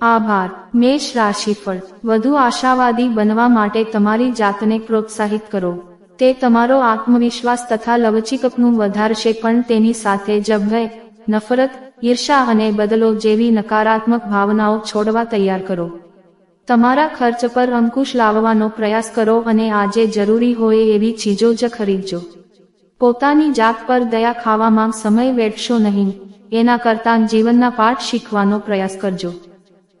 આભાર. મેષ રાશિફળ. વધુ આશાવાદી બનવા માટે તમારી જાતને પ્રોત્સાહિત કરો. તે તમારો આત્મવિશ્વાસ તથા લવચીકપનું વધારશે પણ તેની સાથે જ ભય નફરત, ઈર્ષા અને બદલો જેવી નકારાત્મક ભાવનાઓ છોડવા તૈયાર કરો. તમારા ખર્ચ પર અંકુશ લાવવાનો પ્રયાસ કરો અને આજે જરૂરી હોય એવી ચીજો જ ખરીદજો. પોતાની જાત પર દયા ખાવામાં સમય વેઠશો નહીં. એના કરતાં જીવનના પાઠ શીખવાનો પ્રયાસ કરજો.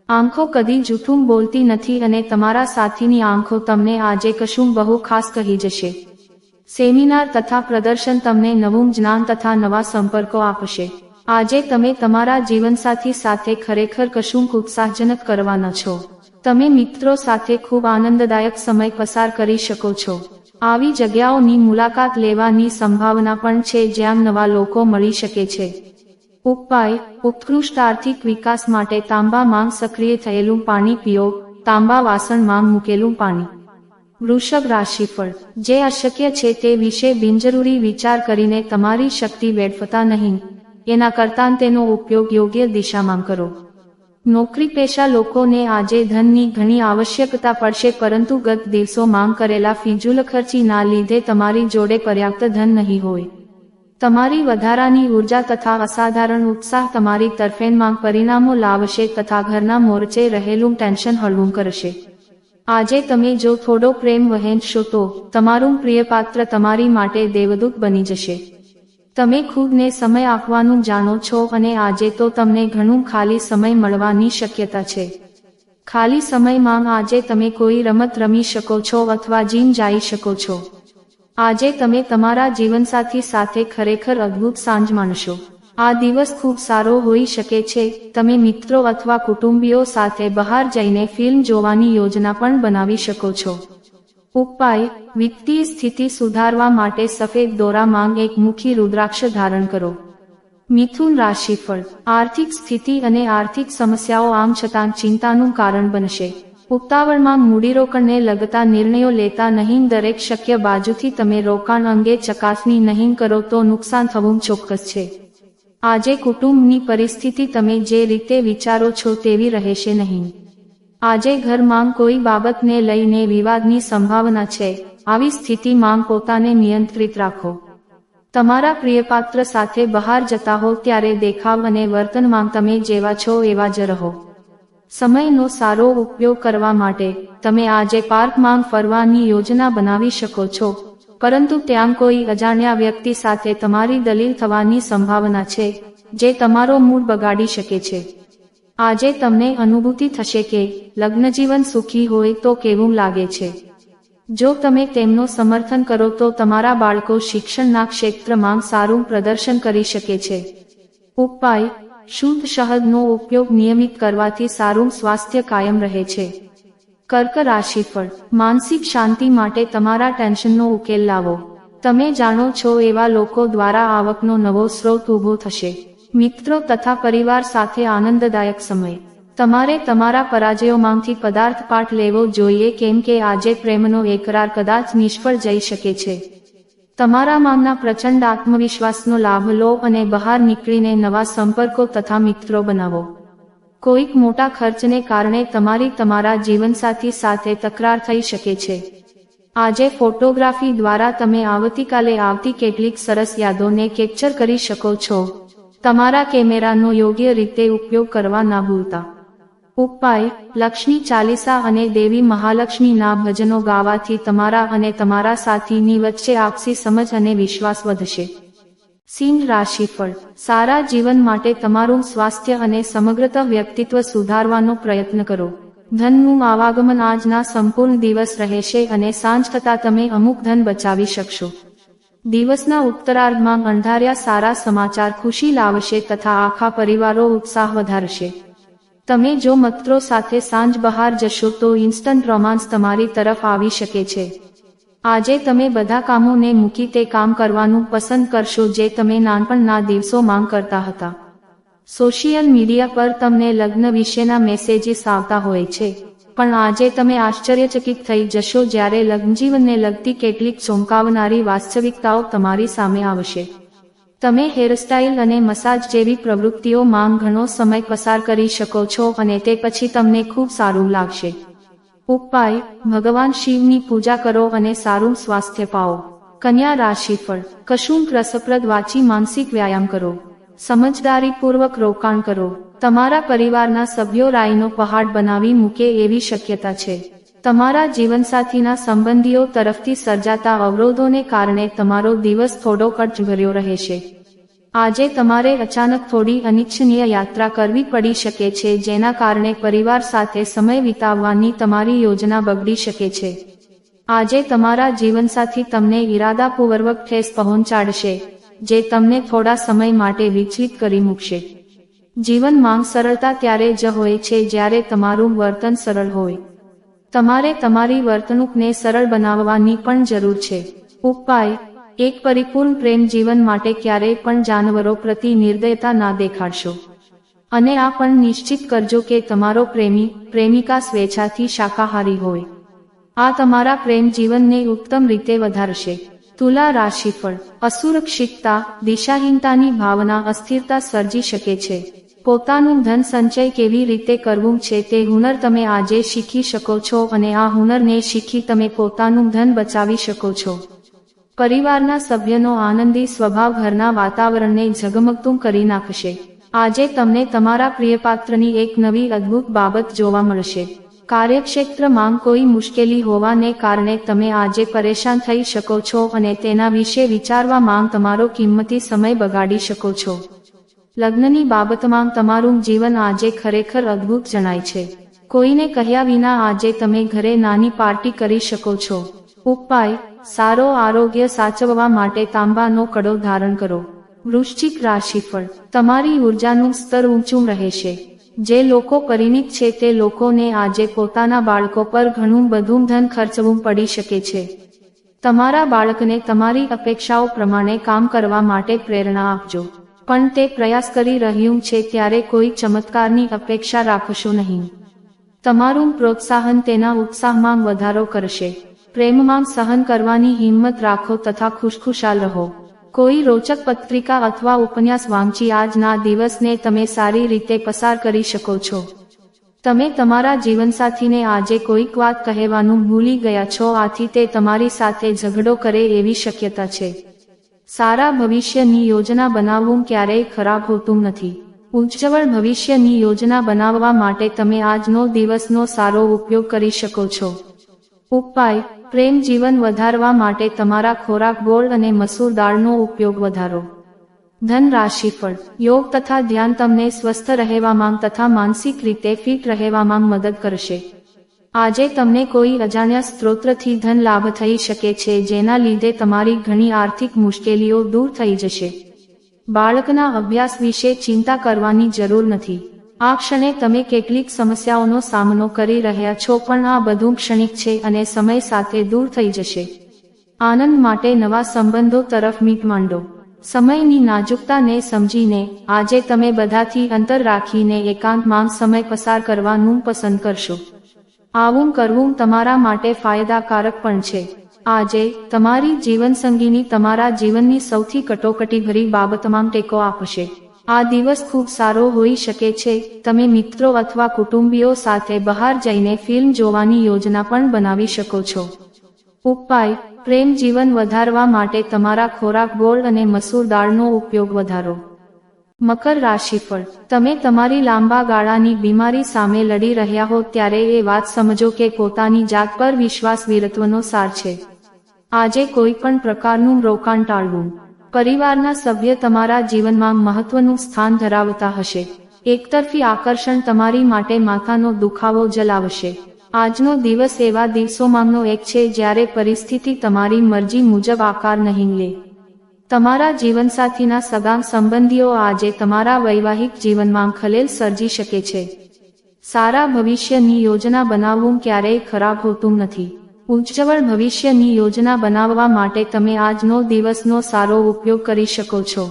આંખો કદી જૂઠું બોલતી નથી અને તમારા સાથીની આંખો તમને આજે કશું બહુ ખાસ કહી જશે. સેમિનાર તથા પ્રદર્શન તમને નવું જ્ઞાન તથા નવા સંપર્કો આપશે. આજે તમે તમારા જીવનસાથી સાથે ખરેખર કશું ઉત્સાહજનક કરવાના છો. તમે મિત્રો સાથે ખૂબ આનંદદાયક સમય પસાર કરી શકો છો. આવી જગ્યાઓની મુલાકાત લેવાની સંભાવના પણ છે જ્યાં નવા લોકો મળી શકે છે. ઉપાય ઉત્કૃષ્ટ આર્થિક વિકાસ માટે તાંબા માંગ સક્રિય થયેલું પાણી પીઓ, તાંબા વાસણમાં મૂકેલું પાણી. વૃષભ રાશિફળ. જે અશક્ય છે તે વિશે બિનજરૂરી વિચાર કરીને તમારી શક્તિ વેડફતા નહીં. એના કરતાં તેનો ઉપયોગ યોગ્ય દિશામાં કરો. નોકરી પેશા લોકોને આજે ધનની ઘણી આવશ્યકતા પડશે પરંતુ ગત દિવસો માંગ કરેલા ફિજુલ ખર્ચીના લીધે તમારી જોડે પર્યાપ્ત ધન નહીં હોય. તમારી વધારાની ઊર્જા તથા અસાધારણ ઉત્સાહ તમારી તરફેણમાં પરિણામો લાવશે તથા ઘરના મોરચે રહેલું ટેન્શન હળવું કરશે. આજે તમે જો થોડો પ્રેમ વહેંચશો તો તમારું પ્રિય પાત્ર તમારી માટે દેવદૂત બની જશે. તમે ખુદને સમય આપવાનું જાણો છો અને આજે તો તમને ઘણું ખાલી સમય મળવાની શક્યતા છે. ખાલી સમયમાં આજે તમે કોઈ રમત રમી શકો છો અથવા જીમ જઈ શકો છો. આજે તમે તમારા જીવનસાથી સાથે ખરેખર અદ્ભુત સાંજ માણશો. આ દિવસ ખૂબ સારો હોઈ શકે છે. તમે મિત્રો અથવા કુટુંબીઓ સાથે બહાર જઈને ફિલ્મ જોવાની યોજના પણ બનાવી શકો છો. ઉપાય, વિત્તીય સ્થિતિ સુધારવા માટે સફેદ દોરા માંગ એક મુખી રુદ્રાક્ષ ધારણ કરો. મિથુન રાશિફળ, આર્થિક સ્થિતિ અને આર્થિક સમસ્યાઓ આમ છતાં ચિંતાનું કારણ બનશે. ઉતાવળમાં મૂડીરોકાણને લગતા નિર્ણયો લેતા નહીં દરેક શક્ય બાજુથી તમે રોકાણ અંગે ચકાસણી નહીં કરો તો નુકસાન થવું ચોક્કસ છે. આજે કુટુંબની પરિસ્થિતિ તમે જે રીતે વિચારો છો તેવી રહેશે નહીં. આજે ઘરમાં કોઈ બાબતને લઈને વિવાદની સંભાવના છે. આવી સ્થિતિમાં પોતાને નિયંત્રિત રાખો. તમારા પ્રિયપાત્ર સાથે બહાર જતા હો ત્યારે દેખાવ અને વર્તનમાં તમે જેવા છો એવા જ રહો. સમયનો સારો ઉપયોગ કરવા માટે તમે આજે પાર્કમાં ફરવાની યોજના બનાવી શકો છો. પરંતુ ત્યાં કોઈ અજાણ્યા વ્યક્તિ સાથે તમારી દલીલ થવાની સંભાવના છે, જે તમારો મૂડ બગાડી શકે છે. આજે તમને અનુભૂતિ થશે કે લગ્નજીવન સુખી હોય તો કેવું લાગે છે. જો તમે તેમનો સમર્થન કરો તો તમારા બાળકો શિક્ષણના ક્ષેત્રમાં સારું પ્રદર્શન કરી શકે છે. ઉપાય શુદ્ધ શહદનો ઉપયોગ નિયમિત કરવાથી સારું સ્વાસ્થ્ય કાયમ રહે છે. કર્ક રાશિફળ. માનસિક શાંતિ માટે તમારા ટેન્શનનો ઉકેલ લાવો. તમે જાણો છો એવા લોકો દ્વારા આવકનો નવો સ્ત્રોત ઊભો થશે. મિત્રો તથા પરિવાર સાથે આનંદદાયક સમય. તમારે તમારા પરાજયોમાંથી પદાર્થ પાઠ લેવો જોઈએ કેમ કે આજે પ્રેમનો એકરાર કદાચ નિષ્ફળ જઈ શકે છે. તમારા મામના પ્રચંડ આત્મવિશ્વાસનો લાભ લો અને બહાર નીકળીને નવા સંપર્કો તથા મિત્રો બનાવો. કોઈક મોટા ખર્ચને કારણે તમારી તમારા જીવનસાથી સાથે તકરાર થઈ શકે છે. આજે ફોટોગ્રાફી દ્વારા તમે આવતીકાલે આવતી કેટલીક સરસ યાદોને કેપ્ચર કરી શકો છો. તમારા કેમેરાનો યોગ્ય રીતે ઉપયોગ કરવા ના ભૂલતા. ઉપાય, લક્ષ્મી ચાલીસા અને દેવી મહાલક્ષ્મીના ભજનો ગાવાથી તમારા અને તમારા સાથીની વચ્ચે આપસી સમજ અને વિશ્વાસ વધશે. સિંહ રાશિફળ. સારા જીવન માટે તમારું સ્વાસ્થ્ય અને સમગ્રત વ્યક્તિત્વ સુધારવાનો પ્રયત્ન કરો. ધનનું આવાગમન આજના સંપૂર્ણ દિવસ રહેશે અને સાંજ થતાં તમે અમુક ધન બચાવી શકશો. દિવસના ઉત્તરાર્ધમાં અંધાર્યા સારા સમાચાર ખુશી લાવશે તથા આખા પરિવારો ઉત્સાહ વધારશે. તમે જો મિત્રો સાથે સાંજ બહાર જશો તો ઇન્સ્ટન્ટ રોમાન્સ તમારી તરફ આવી શકે છે. આજે તમે બધા કામોને મૂકી તે કામ કરવાનું પસંદ કરશો જે તમે નાનપણના દિવસો માંગ કરતા હતા. સોશિયલ મીડિયા પર તમને લગ્ન વિશેના મેસેજીસ આવતા હોય છે. પણ આજે તમે આશ્ચર્યચકિત થઈ જશો જ્યારે લગ્નજીવનને લગતી કેટલીક ચોંકાવનારી વાસ્તવિકતાઓ તમારી સામે આવશે. તમે હેરસ્ટાઇલ અને મસાજ જેવી પ્રવૃત્તિઓ માંગ ઘણો સમય પસાર કરી શકો છો અને તે પછી તમને ખૂબ સારું લાગશે. ઉપાય, ભગવાન શિવની પૂજા કરો અને સારું સ્વાસ્થ્ય પાઓ. કન્યા રાશિફળ, કશુંક રસપ્રદ વાંચી માનસિક વ્યાયામ કરો. સમજદારીપૂર્વક રોકાણ કરો. તમારા પરિવારના સભ્યો રાયનો પહાડ બનાવી મૂકે એવી શક્યતા છે. તમારા જીવનસાથીના સંબંધીઓ તરફથી સર્જાતા અવરોધોને કારણે તમારો દિવસ થોડો કટભર્યો રહેશે. આજે તમારે અચાનક થોડી અનિચ્છનીય યાત્રા કરવી પડી શકે છે, જેના કારણે પરિવાર સાથે સમય વિતાવવાની તમારી યોજના બગડી શકે છે. આજે તમારા જીવનસાથી તમને ઈરાદાપૂર્વક ઠેસ પહોંચાડશે, જે તમને થોડા સમય માટે વિચલિત કરી મૂકશે. જીવનમાં સરળતા ત્યારે જ હોય છે જ્યારે તમારું વર્તન સરળ હોય. તમારે તમારી વર્તણૂકને સરળ બનાવવાની પણ જરૂર છે. ઉપાય એક પરિપૂર્ણ પ્રેમ જીવન માટે ક્યારેય પણ જાનવરો પ્રતિ નિર્દયતા ના દેખાડશો. અને આ પણ નિશ્ચિત કરજો કે તમારો પ્રેમી, પ્રેમિકા સ્વેચ્છાથી શાકાહારી હોય. આ તમારા પ્રેમ જીવનને ઉત્તમ રીતે વધારશે. તુલા રાશિફળ, અસુરક્ષિતતા, દિશાહીનતાની ભાવના, અસ્થિરતા સર્જી શકે છે. પોતાનું ધન સંચય કેવી રીતે કરવું છે તે હુનર તમે આજે શીખી શકો છો અને આ હુનરને શીખી તમે પોતાનું ધન બચાવી શકો છો. પરિવારના સભ્યનો આનંદી સ્વભાવ ઘરના વાતાવરણને ઝગમગતું કરી નાખશે. આજે તમને તમારા પ્રિયપાત્રની એક નવી અદ્ભુત બાબત જોવા મળશે. કાર્યક્ષેત્રમાં કોઈ મુશ્કેલી હોવાને કારણે તમે આજે પરેશાન થઈ શકો છો અને તેના વિશે વિચારવા માંગ તમારો કિંમતી સમય બગાડી શકો છો. લગ્નની બાબતમાં તમારું જીવન આજે ખરેખર અદ્ભુત જણાય છે. કોઈને કહ્યા વિના આજે તમે ઘરે નાની પાર્ટી કરી શકો છો. ઉપાય, સારો આરોગ્ય સાચવવા માટે તાંબાનો કડો ધારણ કરો. વૃશ્ચિક રાશિફળ. તમારી ઉર્જાનું સ્તર ઊંચું રહેશે. જે લોકો પરિણિત છે તે લોકોને આજે પોતાના બાળકો પર ઘણું બધું ધન ખર્ચવું પડી શકે છે. તમારા બાળકને તમારી અપેક્ષાઓ પ્રમાણે કામ કરવા માટે પ્રેરણા આપજો. પણ તે પ્રયાસ કરી રહ્યું છે ત્યારે કોઈ ચમત્કારની અપેક્ષા રાખશો નહીં. તમારું પ્રોત્સાહન તેના ઉત્સાહમાં વધારો કરશે. પ્રેમમાં સહન કરવાની હિંમત રાખો તથા ખુશખુશાલ રહો. કોઈ રોચક પત્રિકા અથવા ઉપન્યાસ વાંચી આજના દિવસને તમે સારી રીતે પસાર કરી શકો છો. તમે તમારા જીવનસાથીને આજે કોઈક વાત કહેવાનું ભૂલી ગયા છો, આથી તે તમારી સાથે ઝઘડો કરે એવી શક્યતા છે. સારા ભવિષ્યની યોજના બનાવવું ક્યારેય ખરાબ હોતું નથી. ઉજ્જવળ ભવિષ્યની યોજના બનાવવા માટે તમે આજનો દિવસનો સારો ઉપયોગ કરી શકો છો. ઉપાય પ્રેમ જીવન વધારવા માટે તમારા ખોરાક, ગોળ અને મસૂર દાળનો ઉપયોગ વધારો. ધન રાશિ ફળ. યોગ તથા ધ્યાન તમને સ્વસ્થ રહેવામાં તથા માનસિક રીતે ફિટ રહેવામાં મદદ કરશે. આજે તમને કોઈ અજાણ્યા સ્ત્રોતથી ધન લાભ થઈ શકે છે, જેના લીધે તમારી ઘણી આર્થિક મુશ્કેલીઓ દૂર થઈ જશે. બાળકના અભ્યાસ વિશે ચિંતા કરવાની જરૂર નથી. આ ક્ષણે તમે કેટલીક સમસ્યાઓનો સામનો કરી રહ્યા છો, પણ આ બધું ક્ષણિક છે અને સમય સાથે દૂર થઈ જશે. આનંદ માટે નવા સંબંધો તરફ મીટ માંડો. સમયની નાજુકતાને સમજીને, આજે તમે બધાથી અંતર રાખીને એકાંતમાં સમય પસાર કરવાનું પસંદ કરશો. આવું કરવું તમારા માટે ફાયદાકારક પણ છે. આજે, તમારી જીવનસંગીની તમારા જીવનની સૌથી કટોકટીભરી બાબતમાં ટેકો આપશે. આ દિવસ ખૂબ સારો હોઈ શકે છે. તમે મિત્રો અથવા કુટુંબીઓ સાથે બહાર જઈને ફિલ્મ જોવાની યોજના પણ બનાવી શકો છો. ઉપાય, પ્રેમ જીવન વધારવા માટે તમારા ખોરાક, ગોળ અને મસૂર દાળનો ઉપયોગ વધારો. મકર રાશિફળ. તમે તમારી લાંબા ગાળાની બીમારી સામે લડી રહ્યા હો ત્યારે એ વાત સમજો કે પોતાની જાત પર વિશ્વાસ વીરત્વનો સાર છે. આજે કોઈ પણ પ્રકારનું રોકાણ ટાળવું. પરિવારના સભ્ય તમારા જીવનમાં મહત્વનું સ્થાન ધરાવતા હશે. એકતરફી આકર્ષણ તમારી માટે માથાનો દુખાવો જલાવશે. આજનો દિવસ એવા દિવસોમાંનો એક છે જ્યારે પરિસ્થિતિ તમારી મરજી મુજબ આકાર નહીં લે. તમારા જીવનસાથીના સગા સંબંધીઓ આજે તમારા વૈવાહિક જીવનમાં ખલેલ સર્જી શકે છે. સારા ભવિષ્યની યોજના બનાવવું ક્યારેય ખરાબ હોતું નથી. ઉજ્જવળ ભવિષ્યની યોજના બનાવવા માટે તમે આજનો દિવસનો સારો ઉપયોગ કરી શકો છો.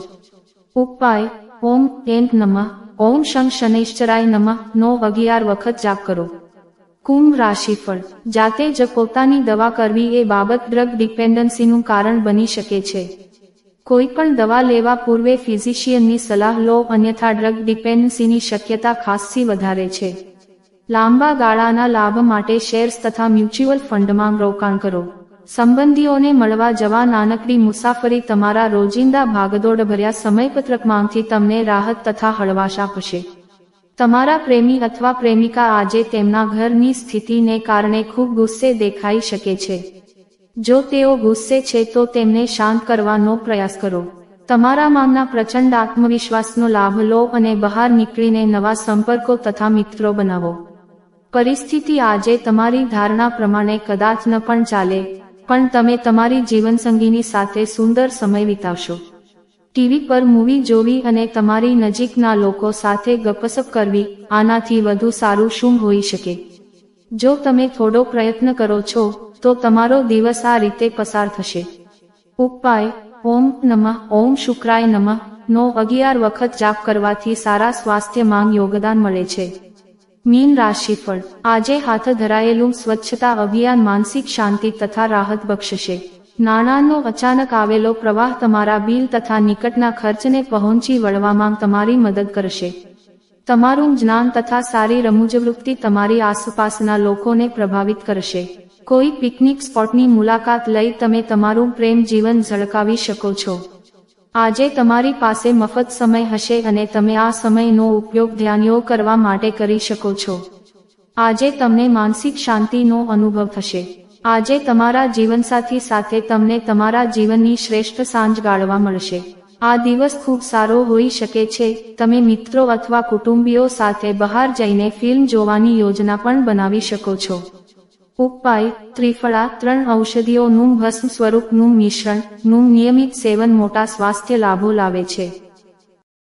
ઉપાય, ઓમ એન નમઃ, ઓમ શં શનૈશ્ચરાય નમઃ, નો અગિયાર વખત જાપ કરો. કુંભ રાશિફળ, જાતે જ પોતાની દવા કરવી એ બાબત ડ્રગ ડિપેન્ડન્સીનું કારણ બની શકે છે. કોઈ પણ દવા લેવા પૂર્વે ફિઝિશિયનની સલાહ લો, અન્યથા ડ્રગ ડિપેન્ડન્સીની શક્યતા ખાસ્સી વધારે છે. લાંબા ગાળાના લાભ માટે શેર્સ તથા મ્યુચ્યુઅલ ફંડમાં રોકાણ કરો. સંબંધીઓને મળવા જવા નાનકડી મુસાફરી તમારા રોજિંદા ભાગદોડ ભર્યા સમયપત્રકમાંથી તમને રાહત તથા હળવાશ આપશે. તમારા પ્રેમી અથવા પ્રેમિકા આજે તેમના ઘરની સ્થિતિને કારણે ખૂબ ગુસ્સે દેખાઈ શકે છે. જો તેઓ ગુસ્સે છે તો તેમને શાંત કરવાનો પ્રયાસ કરો. તમારા માંગના પ્રચંડ આત્મવિશ્વાસનો લાભ લો અને બહાર નીકળીને નવા સંપર્કો તથા મિત્રો બનાવો. પરિસ્થિતિ આજે તમારી ધારણા પ્રમાણે કદાચ ન પણ ચાલે, પણ તમે તમારી જીવનસંગીની સાથે સુંદર સમય વિતાવશો. ટીવી પર મૂવી જોવી અને તમારી નજીકના લોકો સાથે ગપસપ કરવી, આનાથી વધુ સારું શું હોઈ શકે? જો તમે થોડો પ્રયત્ન કરો છો, તો તમારો દિવસ આ રીતે પસાર થશે. ઉપાય, ઓમ નમઃ, ઓમ શુક્રાય નમઃ, નો અગિયાર વખત જાપ કરવાથી સારા સ્વાસ્થ્ય માંગ યોગદાન મળે છે. મીન રાશિફળ. આજે હાથ ધરાયેલું સ્વચ્છતા અભિયાન માનસિક શાંતિ તથા રાહત બક્ષશે. નાણાંનો અચાનક આવેલો પ્રવાહ તમારા બિલ તથા નિકટના ખર્ચને પહોંચી વળવામાં તમારી મદદ કરશે. તમારું જ્ઞાન તથા સારી રમૂજવૃત્તિ તમારી આસપાસના લોકોને પ્રભાવિત કરશે. કોઈ પિકનિક સ્પોટની મુલાકાત લઈ તમે તમારું પ્રેમ જીવન ઝળકાવી શકો છો. આજે તમારી પાસે મફત સમય હશે અને તમે આ સમયનો ઉપયોગ ધ્યાનયો કરવા માટે કરી શકો છો. આજે તમને માનસિક શાંતિનો અનુભવ થશે. આજે તમારા જીવનસાથી સાથે તમને તમારા જીવનની શ્રેષ્ઠ સાંજ ગાળવા મળશે. આ દિવસ ખૂબ સારો હોઈ શકે છે. તમે મિત્રો અથવા કુટુંબીઓ સાથે બહાર જઈને ફિલ્મ જોવાની યોજના પણ બનાવી શકો છો. ઉપાય ત્રિફળા ત્રણ ઔષધિઓનું ભસ્મ સ્વરૂપનું મિશ્રણનું નિયમિત સેવન મોટા સ્વાસ્થ્ય લાભો લાવે છે.